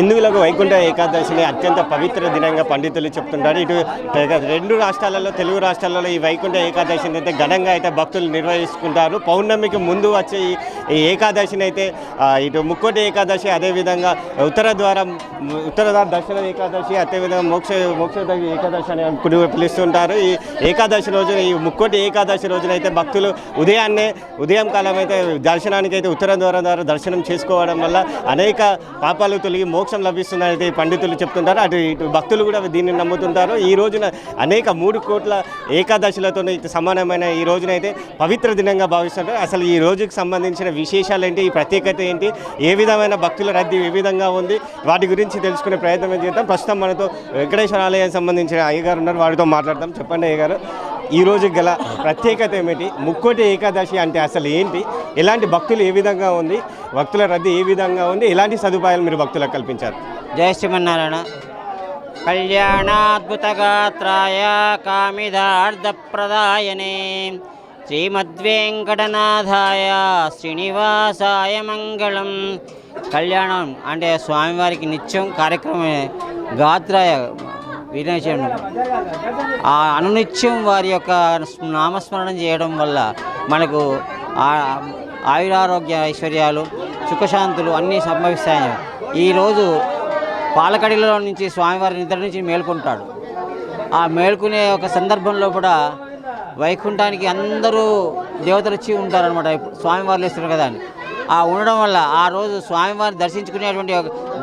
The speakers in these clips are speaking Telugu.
హిందువులకు వైకుంఠ ఏకాదశిని అత్యంత పవిత్ర దినంగా పండితులు చెప్తుంటారు. ఇటు రెండు రాష్ట్రాలలో తెలుగు రాష్ట్రాలలో ఈ వైకుంఠ ఏకాదశిని అయితే ఘనంగా అయితే భక్తులు నిర్వహిస్తుంటారు. పౌర్ణమికి ముందు వచ్చే ఈ- ఏకాదశిని అయితే ఇటు ముక్కోటి ఏకాదశి అదేవిధంగా ఉత్తర ద్వారం ఉత్తర ద్వారా దక్షిణ ఏకాదశి అదేవిధంగా మోక్ష మోక్ష ఏకాదశి అని పిలుస్తుంటారు. ఈ ఏకాదశి రోజున ఈ ముక్కోటి ఏకాదశి రోజున అయితే భక్తులు ఉదయాన్నే ఉదయం కాలం అయితే దర్శనానికి అయితే ఉత్తర ద్వారం ద్వారా దర్శనం చేసుకోవడం వల్ల అనేక పాపాలు తొలగి మోక్ష లభిస్తుందని పండితులు చెప్తుంటారు. అటు ఇటు భక్తులు కూడా దీన్ని నమ్ముతుంటారు. ఈ రోజున అనేక మూడు కోట్ల ఏకాదశులతో సమానమైన ఈ రోజున అయితే పవిత్ర దినంగా భావిస్తుంటారు. అసలు ఈ రోజుకి సంబంధించిన విశేషాలు ఏంటి? ఈ ప్రత్యేకత ఏంటి? ఏ విధమైన భక్తుల రద్దీ ఏ విధంగా ఉంది? వాటి గురించి తెలుసుకునే ప్రయత్నం చేద్దాం. ప్రస్తుతం మనతో వెంకటేశ్వర ఆలయానికి సంబంధించిన అయ్యగారు ఉన్నారు. వారితో మాట్లాడదాం. చెప్పండి అయ్యగారు. ఈ రోజు గల ప్రత్యేకత ఏమిటి? ముక్కోటి ఏకాదశి అంటే అసలు ఏంటి? ఎలాంటి భక్తులు ఏ విధంగా ఉంది? భక్తుల రద్దీ ఏ విధంగా ఉంది? ఎలాంటి సదుపాయాలు మీరు భక్తులకు కల్పించారు? జయ శ్రీమన్నారాయణ. కళ్యాణాద్భుతగాత్రాయ కామిదార్థప్రదాయనే శ్రీమద్వేంకటనాథాయ శ్రీనివాసాయ మంగళం. కళ్యాణం అంటే స్వామివారికి నిత్యం కార్యక్రమం గాత్రాయ వినేశం ఆ అనునిత్యం వారి యొక్క నామస్మరణం చేయడం వల్ల మనకు ఆయురారోగ్య ఐశ్వర్యాలు సుఖశాంతులు అన్నీ సంభవిస్తాయి. ఈరోజు పాలకడిలో నుంచి స్వామివారి నిద్ర నుంచి మేల్కొంటాడు. ఆ మేల్కొనే ఒక సందర్భంలో కూడా వైకుంఠానికి అందరూ దేవతలు వచ్చి ఉంటారనమాట స్వామివారు లేస్తున్నారు కదా అని. ఆ ఉండడం వల్ల ఆ రోజు స్వామివారిని దర్శించుకునేటువంటి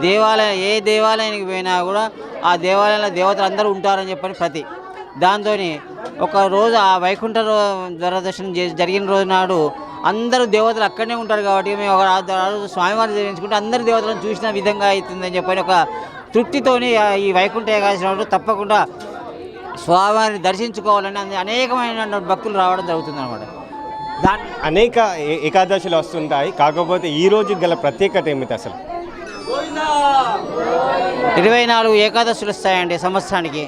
దేవాలయం ఏ దేవాలయానికి పోయినా కూడా ఆ దేవాలయంలో దేవతలు అందరూ ఉంటారని చెప్పని ప్రతి. దాంతో ఒక రోజు ఆ వైకుంఠ రో- దర్శనం చేసి జరిగిన రోజు నాడు అందరూ దేవతలు అక్కడనే ఉంటారు కాబట్టి మేము ఒక రోజు స్వామివారిని దర్శించుకుంటే అందరు దేవతలను చూసిన విధంగా అవుతుందని చెప్పని ఒక తృప్తితోని ఈ వైకుంఠ ఏకాదశి తప్పకుండా స్వామివారిని దర్శించుకోవాలని అనేకమైన భక్తులు రావడం జరుగుతుంది అనమాట దాని అనేక ఏకాదశులు వస్తుంటాయి. కాకపోతే ఈ రోజు గల ప్రత్యేకత ఏమిటి అసలు? ఇరవై నాలుగు ఏకాదశులు వస్తాయండి సంవత్సరానికి.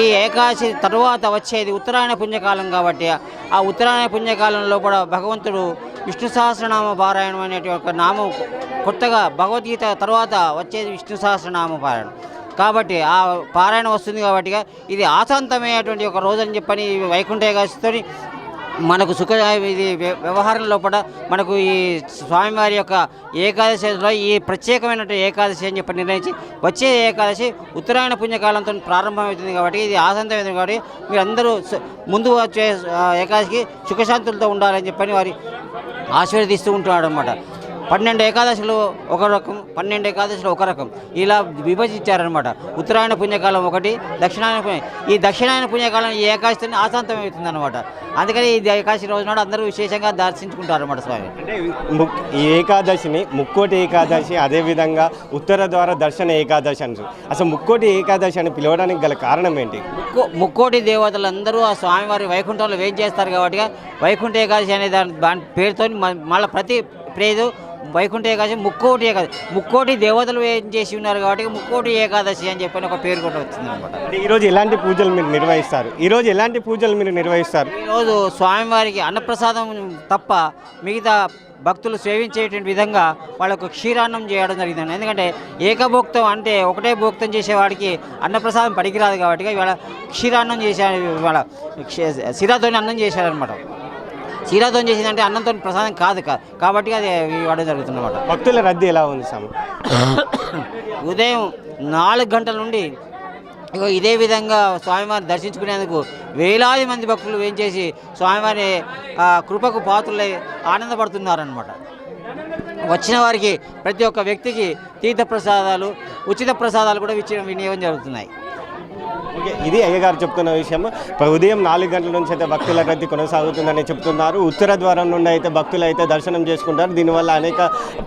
ఈ ఏకాదశి తరువాత వచ్చేది ఉత్తరాయణ పుణ్యకాలం కాబట్టి ఆ ఉత్తరాయణ పుణ్యకాలంలో కూడా భగవంతుడు విష్ణు సహస్రనామ పారాయణం అనేటువంటి ఒక నామం కొత్తగా భగవద్గీత తర్వాత వచ్చేది విష్ణు సహస్రనామ పారాయణం. కాబట్టి ఆ పారాయణ వస్తుంది కాబట్టి ఇది ఆశాంతమైనటువంటి ఒక రోజు అని చెప్పని వైకుంఠ ఏకాదశితో మనకు సుఖ ఇది వ్య- కూడా మనకు ఈ స్వామివారి యొక్క ఏకాదశిలో ఈ ప్రత్యేకమైనటువంటి ఏకాదశి అని చెప్పి నిర్ణయించి వచ్చే ఏకాదశి ఉత్తరాయణ పుణ్యకాలంతో ప్రారంభమవుతుంది కాబట్టి ఇది ఆసంతమైంది కాబట్టి మీరందరూ ముందు వచ్చే ఏకాదశికి సుఖశాంతులతో ఉండాలని చెప్పని వారి ఆశీర్వదిస్తూ ఉంటాడు అనమాట పన్నెండు ఏకాదశులు ఒక రకం పన్నెండు ఏకాదశులు ఒక రకం. ఇలా విభజించారనమాట ఉత్తరాయణ పుణ్యకాలం ఒకటి దక్షిణాయన పుణ్య ఈ దక్షిణాయన పుణ్యకాలం ఈ ఏకాదశి ఆశాంతం అవుతుంది అనమాట అందుకని ఈ ఏకాదశి రోజు నాడు అందరూ విశేషంగా దర్శించుకుంటారు అనమాట స్వామి. అంటే ఈ ఏకాదశిని ముక్కోటి ఏకాదశి అదేవిధంగా ఉత్తర ద్వార దర్శన ఏకాదశి అంటారు. అసలు ముక్కోటి ఏకాదశి అని పిలవడానికి గల కారణం ఏంటి? ముక్కో ముక్కోటి దేవతలందరూ ఆ స్వామివారి వైకుంఠంలో వెయిట్ చేస్తారు కాబట్టి వైకుంఠ ఏకాదశి అనే దాని దాని పేరుతో మళ్ళీ ప్రతి ప్రేదు వైకుంఠ ఏకాదశి ముక్కోటి ఏకాదశి. ముక్కోటి దేవతలు ఏం చేసి ఉన్నారు కాబట్టి ముక్కోటి ఏకాదశి అని చెప్పని ఒక పేరు కూడా వచ్చింది అనమాట అంటే ఈరోజు ఎలాంటి పూజలు మీరు నిర్వహిస్తారు? ఈరోజు ఎలాంటి పూజలు మీరు నిర్వహిస్తారు? ఈరోజు స్వామివారికి అన్నప్రసాదం తప్ప మిగతా భక్తులు సేవించేటువంటి విధంగా వాళ్ళకు క్షీరాన్నం చేయడం జరిగింది ఎందుకంటే ఏకభోక్తం అంటే ఒకటే భోక్తం చేసేవాడికి అన్నప్రసాదం పనికిరాదు కాబట్టి ఇవాళ క్షీరాన్నం చేశారు ఇవాళ సిరాతోని అన్నం చేశారనమాట సిరాతో చేసిందంటే అన్నంతో ప్రసాదం కాదు కాబట్టి అది ఇవ్వడం జరుగుతుంది అనమాట భక్తుల రద్దీ ఎలా ఉంది స్వామి? ఉదయం నాలుగు గంటల నుండి ఇగో ఇదే విధంగా స్వామివారిని దర్శించుకునేందుకు వేలాది మంది భక్తులు వేయించేసి స్వామివారి కృపకు పాత్రలై ఆనందపడుతున్నారనమాట వచ్చిన వారికి ప్రతి ఒక్క వ్యక్తికి తీర్థ ప్రసాదాలు ఉచిత ప్రసాదాలు కూడా ఇచ్చిన వినియోగం జరుగుతున్నాయి. ఇది అయ్యగారు చెప్తున్న విషయం ఉదయం నాలుగు గంటల నుంచి అయితే భక్తుల రద్దీ కొనసాగుతుందని చెప్తున్నారు. ఉత్తర ద్వారం నుండి అయితే భక్తులు అయితే దర్శనం చేసుకుంటారు. దీనివల్ల అనేక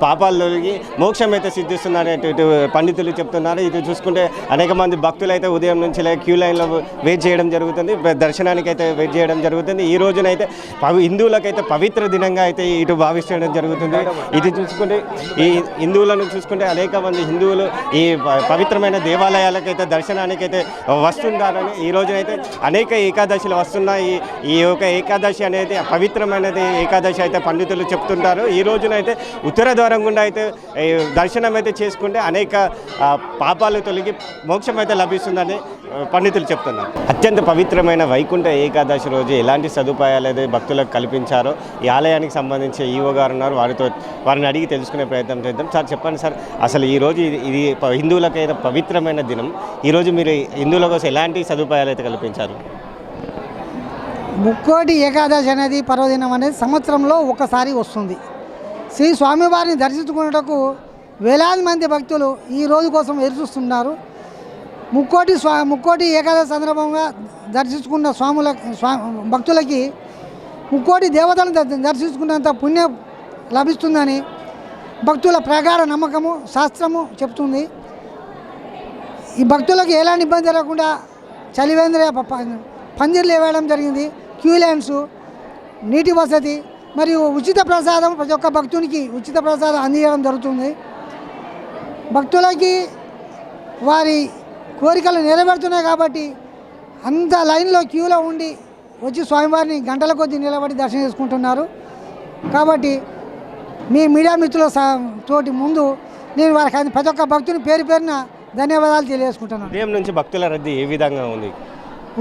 పాపాలు తొలగి మోక్షం అయితే సిద్ధిస్తుందని ఇటు పండితులు చెప్తున్నారు. ఇది చూసుకుంటే అనేక మంది భక్తులు అయితే ఉదయం నుంచి క్యూ లైన్లో వెయిట్ చేయడం జరుగుతుంది. దర్శనానికి అయితే వెయిట్ చేయడం జరుగుతుంది. ఈ రోజునైతే పవి హిందువులకైతే పవిత్ర దినంగా అయితే ఇటు భావించడం జరుగుతుంది. ఇది చూసుకుంటే ఈ హిందువులను చూసుకుంటే అనేక మంది హిందువులు ఈ పవిత్రమైన దేవాలయాలకైతే దర్శనానికి అయితే వస్తుంటారని ఈ రోజునైతే అనేక ఏకాదశులు వస్తున్నాయి. ఈ యొక్క ఏకాదశి అనేది పవిత్రమైనది. ఏకాదశి అయితే పండితులు చెప్తుంటారు. ఈ రోజునైతే ఉత్తర ద్వారం గుండా అయితే దర్శనం అయితే చేసుకుంటే అనేక పాపాలు తొలగి మోక్షం అయితే లభిస్తుందని పండితులు చెప్తున్నారు. అత్యంత పవిత్రమైన వైకుంఠ ఏకాదశి రోజు ఎలాంటి సదుపాయాలు అయితే భక్తులకు కల్పించారో ఈ ఆలయానికి సంబంధించి ఈవో గారు ఉన్నారు వారితో వారిని అడిగి తెలుసుకునే ప్రయత్నం చేద్దాం. సార్ చెప్పండి సార్ అసలు ఈ రోజు ఇది ఇది హిందువులకైతే పవిత్రమైన దినం. ఈరోజు మీరు హిందువుల కోసం ఎలాంటి సదుపాయాలు అయితే కల్పించారు? ముక్కోటి ఏకాదశి అనేది పర్వదినం అనేది సంవత్సరంలో ఒకసారి వస్తుంది. శ్రీ స్వామివారిని దర్శించుకున్నటకు వేలాది మంది భక్తులు ఈ రోజు కోసం ఎదురుచూస్తున్నారు ముక్కోటి స్వా ముక్కోటి ఏకాదశి సందర్భంగా దర్శించుకున్న స్వాముల స్వా భక్తులకి ముక్కోటి దేవతలను దర్శించుకున్నంత పుణ్యం లభిస్తుందని భక్తుల ప్రగాఢ నమ్మకము శాస్త్రము చెప్తుంది. ఈ భక్తులకు ఎలాంటి ఇబ్బంది జరగకుండా చలివేంద్ర ప- పందిర్లు వేయడం జరిగింది. క్యూలైన్స్ నీటి వసతి మరియు ఉచిత ప్రసాదం ప్రతి ఒక్క భక్తునికి ఉచిత ప్రసాదం అందించడం జరుగుతుంది. భక్తులకి వారి కోరికలు నెరవేరుతున్నాయి కాబట్టి అంత లైన్లో క్యూలో ఉండి వచ్చి స్వామివారిని గంటల కొద్దీ నిలబడి దర్శనం చేసుకుంటున్నారు. కాబట్టి మీ మీడియా మిత్రుల తోటి ముందు నేను వారికి ప్రతి ఒక్క భక్తుని పేరు పేరున ధన్యవాదాలు తెలియజేసుకుంటున్నాను. ఉదయం నుంచి భక్తుల రద్దీ ఏ విధంగా ఉంది?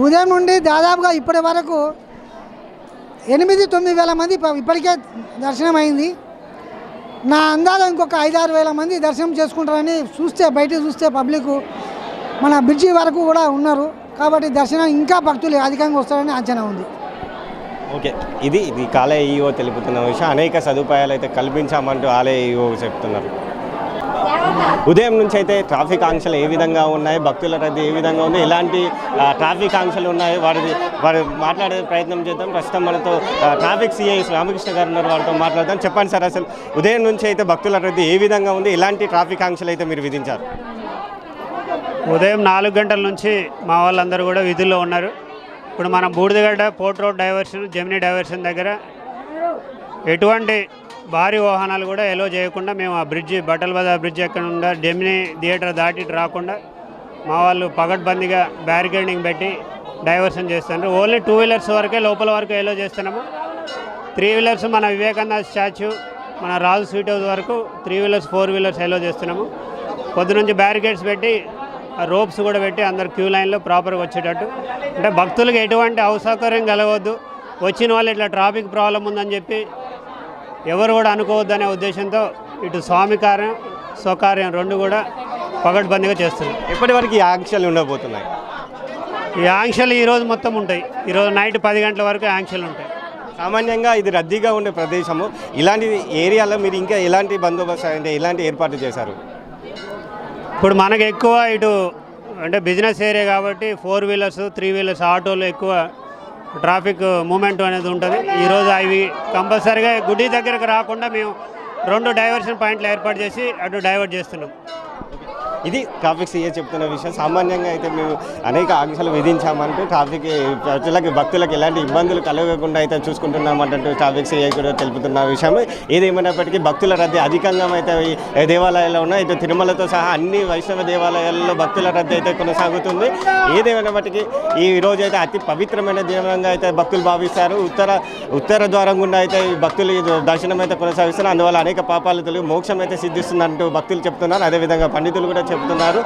ఉదయం నుండి దాదాపుగా ఇప్పటి వరకు ఎనిమిది తొమ్మిది వేల మంది ఇప్పటికే దర్శనం అయింది నా అందాలో ఇంకొక ఐదారు వేల మంది దర్శనం చేసుకుంటారని చూస్తే బయట చూస్తే పబ్లిక్ మన బ్రిడ్జి వరకు కూడా ఉన్నారు. కాబట్టి దర్శనం ఇంకా భక్తులు అధికంగా వస్తారని అంచనా ఉంది. ఓకే. ఇది ఇది కాలే ఈఓ తెలుపుతున్న విషయం. అనేక సదుపాయాలు అయితే కల్పించామంటూ ఆలయ ఈఓ చెప్తున్నారు. ఉదయం నుంచి అయితే ట్రాఫిక్ ఆంక్షలు ఏ విధంగా ఉన్నాయి? భక్తుల రద్దీ ఏ విధంగా ఉంది? ఎలాంటి ట్రాఫిక్ ఆంక్షలు ఉన్నాయి? వారిది వారు మాట్లాడే ప్రయత్నం చేద్దాం. ప్రస్తుతం మనతో ట్రాఫిక్ సిఐ రామకృష్ణ గారు ఉన్నారు. వారితో మాట్లాడదాం. చెప్పండి సార్ అసలు ఉదయం నుంచి అయితే భక్తుల రద్దీ ఏ విధంగా ఉంది? ఎలాంటి ట్రాఫిక్ ఆంక్షలు అయితే మీరు విధించారు? ఉదయం నాలుగు గంటల నుంచి మా వాళ్ళందరూ కూడా విధుల్లో ఉన్నారు. ఇప్పుడు మనం బూడిదగడ్డ పోర్ట్ రోడ్ డైవర్షన్ జమినీ డైవర్షన్ దగ్గర ఎటువంటి భారీ వాహనాలు కూడా ఎలో చేయకుండా మేము ఆ బ్రిడ్జి బట్టల బజార్ బ్రిడ్జ్ ఎక్కడ ఉందా జమినీ థియేటర్ దాటి రాకుండా మా వాళ్ళు పగడ్బందీగా బ్యారికేడింగ్ పెట్టి డైవర్షన్ చేస్తున్నారు. ఓన్లీ టూ వీలర్స్ వరకే లోపల వరకు ఎలో చేస్తున్నాము. త్రీ వీలర్స్ మన వివేకానంద స్టాచ్యూ మన రాజు స్వీట్ హౌస్ వరకు three wheelers four wheelers allow చేస్తున్నాము. పొద్దు నుంచి బ్యారికేడ్స్ పెట్టి రోప్స్ కూడా పెట్టి అందరు క్యూ లైన్లో ప్రాపర్గా వచ్చేటట్టు. అంటే భక్తులకు ఎటువంటి అసౌకర్యం కలగవద్దు. వచ్చిన వాళ్ళు ఇట్లా ట్రాఫిక్ ప్రాబ్లం ఉందని చెప్పి ఎవరు కూడా అనుకోవద్దు అనే ఉద్దేశంతో ఇటు స్వామి కార్యం స్వకార్యం రెండు కూడా పగడ్బందీగా చేస్తున్నాం ఎప్పటి వరకు ఈ ఆంక్షలు ఉండబోతున్నాయి? ఈ ఆంక్షలు ఈరోజు మొత్తం ఉంటాయి. ఈరోజు నైట్ పది గంటల వరకు ఆంక్షలు ఉంటాయి. సామాన్యంగా ఇది రద్దీగా ఉండే ప్రదేశము. ఇలాంటి ఏరియాలో మీరు ఇంకా ఎలాంటి బందోబస్తు అంటే ఎలాంటి ఏర్పాటు చేశారు? ఇప్పుడు మనకు ఎక్కువ ఇటు అంటే బిజినెస్ ఏరియా కాబట్టి ఫోర్ వీలర్స్ త్రీ వీలర్స్ ఆటోలు ఎక్కువ ట్రాఫిక్ మూమెంట్ అనేది ఉంటుంది. ఈరోజు అవి కంపల్సరీగా గుడి దగ్గరకు రాకుండా మేము రెండు డైవర్షన్ పాయింట్లు ఏర్పాటు చేసి అటు డైవర్ట్ చేస్తున్నాం. ఇది ట్రాఫిక్ సీఏ చెప్తున్న విషయం. సామాన్యంగా అయితే మేము అనేక ఆంక్షలు విధించామంటూ ట్రాఫిక్ ప్రజలకు భక్తులకు ఎలాంటి ఇబ్బందులు కలగకుండా అయితే చూసుకుంటున్నామంటూ ట్రాఫిక్ సీఏ కూడా తెలుపుతున్న విషయం. ఏదేమైనప్పటికీ భక్తుల రద్దీ అధికంగా అయితే దేవాలయాల్లో ఉన్నాయి. ఇటు తిరుమలతో సహా అన్ని వైష్ణవ దేవాలయాల్లో భక్తుల రద్దీ అయితే కొనసాగుతుంది. ఏదేమైనప్పటికీ ఈ రోజు అయితే అతి పవిత్రమైన దినంగా అయితే భక్తులు భావిస్తారు. ఉత్తర ఉత్తర ద్వారం గుండా అయితే ఈ భక్తులు దర్శనం అయితే కొనసాగిస్తున్నారు. అందువల్ల అనేక పాపాలు తొలగి మోక్షం అయితే సిద్ధిస్తుందంటూ భక్తులు చెప్తున్నారు. అదేవిధంగా పండితులు కూడా చెబుతున్నారు.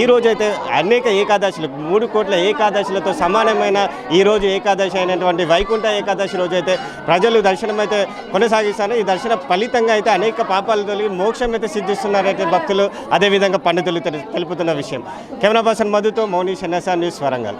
ఈ అయితే అనేక ఏకాదశులు మూడు కోట్ల ఏకాదశులతో సమానమైన ఈ రోజు ఏకాదశి అయినటువంటి వైకుంఠ ఏకాదశి రోజు అయితే ప్రజలు దర్శనం అయితే కొనసాగిస్తారు ఈ దర్శన ఫలితంగా అయితే అనేక పాపాలు తొలగి మోక్షం అయితే సిద్ధిస్తున్నారైతే భక్తులు అదేవిధంగా పండితులు తెలుపుతున్న విషయం. కెమెరా పర్సన్ మధుతో మౌని షన్నసా న్యూస్ వరంగల్.